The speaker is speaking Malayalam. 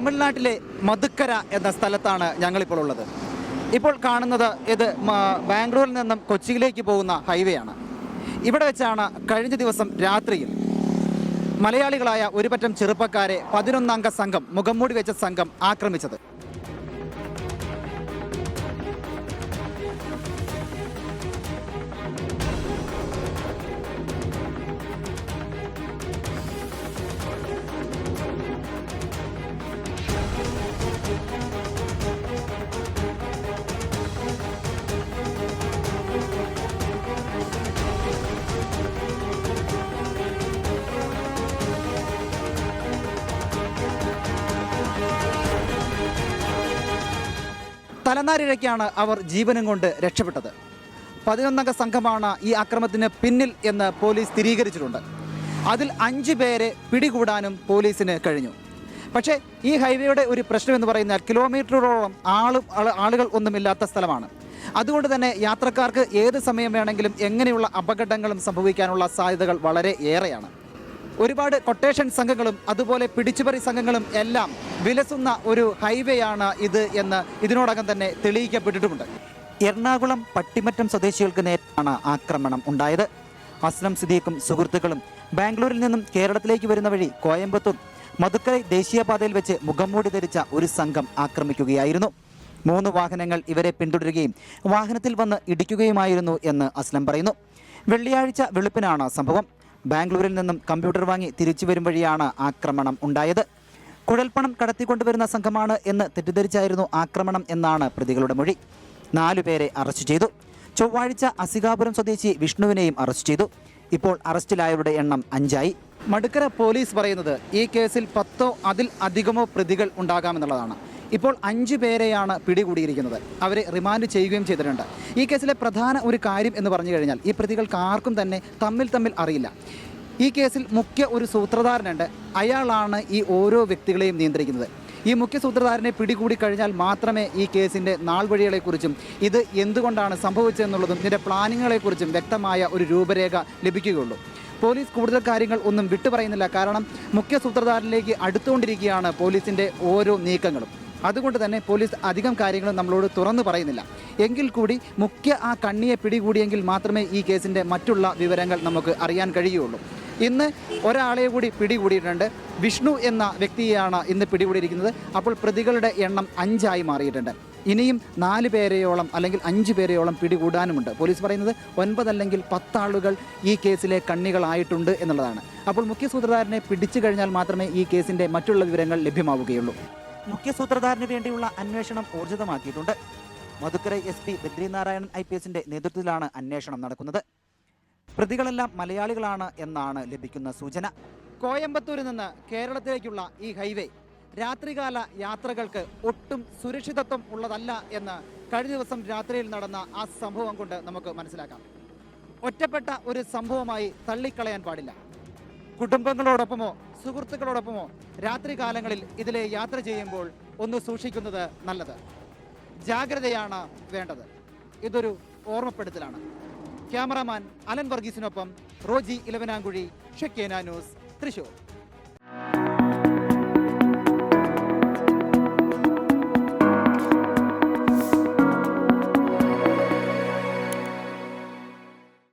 തമിഴ്നാട്ടിലെ മധുക്കര എന്ന സ്ഥലത്താണ് ഞങ്ങളിപ്പോൾ ഉള്ളത്. ഇപ്പോൾ കാണുന്നത് ഇത് ബാംഗ്ലൂരിൽ നിന്നും കൊച്ചിയിലേക്ക് പോകുന്ന ഹൈവേ ആണ്. ഇവിടെ വെച്ചാണ് കഴിഞ്ഞ ദിവസം രാത്രിയിൽ മലയാളികളായ ഒരുപറ്റം ചെറുപ്പക്കാരെ പതിനൊന്നംഗ സംഘം മുഖംമൂടി വെച്ച സംഘം ആക്രമിച്ചത്. തലനാരിഴയ്ക്കാണ് അവർ ജീവനും കൊണ്ട് രക്ഷപ്പെട്ടത്. പതിനൊന്നംഗ സംഘമാണ് ഈ അക്രമത്തിന് പിന്നിൽ എന്ന് പോലീസ് സ്ഥിരീകരിച്ചിട്ടുണ്ട്. അതിൽ അഞ്ച് പേരെ പിടികൂടാനും പോലീസിന് കഴിഞ്ഞു. പക്ഷേ ഈ ഹൈവേയുടെ ഒരു പ്രശ്നം എന്ന് കിലോമീറ്ററോളം ആളും ആളുകൾ ഒന്നുമില്ലാത്ത സ്ഥലമാണ്. അതുകൊണ്ട് തന്നെ യാത്രക്കാർക്ക് ഏത് സമയം വേണമെങ്കിലും എങ്ങനെയുള്ള അപകടങ്ങളും സംഭവിക്കാനുള്ള സാധ്യതകൾ വളരെ ഏറെയാണ്. ഒരുപാട് കൊട്ടേഷൻ സംഘങ്ങളും അതുപോലെ പിടിച്ചുപറി സംഘങ്ങളും എല്ലാം വിലസുന്ന ഒരു ഹൈവേയാണ് ഇത് എന്ന് ഇതിനോടകം തന്നെ തെളിയിക്കപ്പെട്ടിട്ടുമുണ്ട്. എറണാകുളം പട്ടിമറ്റം സ്വദേശികൾക്ക് നേരെയാണ് ആക്രമണം ഉണ്ടായത്. അസ്ലം സിദ്ദീഖും സുഹൃത്തുക്കളും ബാംഗ്ലൂരിൽ നിന്നും കേരളത്തിലേക്ക് വരുന്ന വഴി കോയമ്പത്തൂർ മധുക്കരൈ ദേശീയപാതയിൽ വെച്ച് മുഖംമൂടി ധരിച്ച ഒരു സംഘം ആക്രമിക്കുകയായിരുന്നു. മൂന്ന് വാഹനങ്ങൾ ഇവരെ പിന്തുടരുകയും വാഹനത്തിൽ വന്ന് ഇടിക്കുകയുമായിരുന്നു എന്ന് അസ്ലം പറയുന്നു. വെള്ളിയാഴ്ച വെളുപ്പിനാണ് സംഭവം. ബാംഗ്ലൂരിൽ നിന്നും കമ്പ്യൂട്ടർ വാങ്ങി തിരിച്ചു വരും വഴിയാണ് ആക്രമണം ഉണ്ടായത്. കുഴൽപ്പണം കടത്തിക്കൊണ്ടുവരുന്ന സംഘമാണ് എന്ന് തെറ്റിദ്ധരിച്ചായിരുന്നു ആക്രമണം എന്നാണ് പ്രതികളുടെ മൊഴി. നാലുപേരെ അറസ്റ്റ് ചെയ്തു. ചൊവ്വാഴ്ച അസികാപുരം സ്വദേശി വിഷ്ണുവിനെയും അറസ്റ്റ് ചെയ്തു. ഇപ്പോൾ അറസ്റ്റിലായവരുടെ എണ്ണം അഞ്ചായി. മടുക്കര പോലീസ് പറയുന്നത് ഈ കേസിൽ പത്തോ അതിൽ അധികമോ പ്രതികൾ ഉണ്ടാകാമെന്നുള്ളതാണ്. ഇപ്പോൾ അഞ്ച് പേരെയാണ് പിടികൂടിയിരിക്കുന്നത്. അവരെ റിമാൻഡ് ചെയ്യുകയും ചെയ്തിട്ടുണ്ട്. ഈ കേസിലെ പ്രധാന ഒരു കാര്യം എന്ന് പറഞ്ഞു കഴിഞ്ഞാൽ ഈ പ്രതികൾക്ക് ആർക്കും തന്നെ തമ്മിൽ തമ്മിൽ അറിയില്ല. ഈ കേസിൽ മുഖ്യ ഒരു സൂത്രധാരനുണ്ട്. അയാളാണ് ഈ ഓരോ വ്യക്തികളെയും നിയന്ത്രിക്കുന്നത്. ഈ മുഖ്യ സൂത്രധാരനെ പിടികൂടി കഴിഞ്ഞാൽ മാത്രമേ ഈ കേസിന്റെ നാൾവഴികളെക്കുറിച്ചും ഇത് എന്തുകൊണ്ടാണ് സംഭവിച്ചതെന്നുള്ളതും ഇതിന്റെ പ്ലാനിങ്ങുകളെക്കുറിച്ചും വ്യക്തമായ ഒരു രൂപരേഖ ലഭിക്കുകയുള്ളൂ. പോലീസ് കൂടുതൽ കാര്യങ്ങൾ ഒന്നും വിട്ടുപറയുന്നില്ല. കാരണം മുഖ്യ സൂത്രധാരനിലേക്ക് അടുത്തുകൊണ്ടിരിക്കുകയാണ് പോലീസിന്റെ ഓരോ നീക്കങ്ങളും. അതുകൊണ്ട് തന്നെ പോലീസ് അധികം കാര്യങ്ങളും നമ്മളോട് തുറന്നു പറയുന്നില്ല. എങ്കിൽ കൂടി മുഖ്യ ആ കണ്ണിയെ പിടികൂടിയെങ്കിൽ മാത്രമേ ഈ കേസിന്റെ മറ്റുള്ള വിവരങ്ങൾ നമുക്ക് അറിയാൻ കഴിയുള്ളൂ. ഇന്ന് ഒരാളെ കൂടി പിടികൂടിയിട്ടുണ്ട്. വിഷ്ണു എന്ന വ്യക്തിയാണ് ഇന്ന് പിടികൂടിയിരിക്കുന്നത്. അപ്പോൾ പ്രതികളുടെ എണ്ണം അഞ്ചായി മാറിയിട്ടുണ്ട്. ഇനിയും നാല് പേരെയോളം അല്ലെങ്കിൽ അഞ്ച് പേരെയോളം പിടികൂടാനുമുണ്ട്. പോലീസ് പറയുന്നത് ഒൻപതല്ലെങ്കിൽ പത്താളുകൾ ഈ കേസിലെ കണ്ണികളായിട്ടുണ്ട് എന്നുള്ളതാണ്. അപ്പോൾ മുഖ്യ സൂത്രധാരനെ പിടിച്ചു കഴിഞ്ഞാൽ മാത്രമേ ഈ കേസിന്റെ മറ്റുള്ള വിവരങ്ങൾ ലഭ്യമാവുകയുള്ളൂ. മുഖ്യ സൂത്രധാരന് വേണ്ടിയുള്ള അന്വേഷണം ഊർജിതമാക്കിയിട്ടുണ്ട്. Madukkara S P Badrinarayanan I P എസിന്റെ നേതൃത്വത്തിലാണ് അന്വേഷണം നടക്കുന്നത്. പ്രതികളെല്ലാം മലയാളികളാണ് എന്നാണ് ലഭിക്കുന്ന സൂചന. കോയമ്പത്തൂരിൽ നിന്ന് കേരളത്തിലേക്കുള്ള ഈ ഹൈവേ രാത്രികാല യാത്രകൾക്ക് ഒട്ടും സുരക്ഷിതത്വം ഉള്ളതല്ല എന്ന് കഴിഞ്ഞ ദിവസം രാത്രിയിൽ നടന്ന ആ സംഭവം കൊണ്ട് നമുക്ക് മനസ്സിലാക്കാം. ഒറ്റപ്പെട്ട ഒരു സംഭവമായി തള്ളിക്കളയാൻ പാടില്ല. കുടുംബങ്ങളോടൊപ്പമോ സുഹൃത്തുക്കളോടൊപ്പമോ രാത്രി കാലങ്ങളിൽ ഇതിലെ യാത്ര ചെയ്യുമ്പോൾ ഒന്ന് സൂക്ഷിക്കുന്നത് നല്ലത്. ജാഗ്രതയാണ് വേണ്ടത്. ഇതൊരു ഓർമ്മപ്പെടുത്തലാണ്. ക്യാമറാമാൻ അലൻ വർഗീസിനൊപ്പം റോജി ഇലവനാങ്കുഴി ഷെക്കേന ന്യൂസ് തൃശൂർ.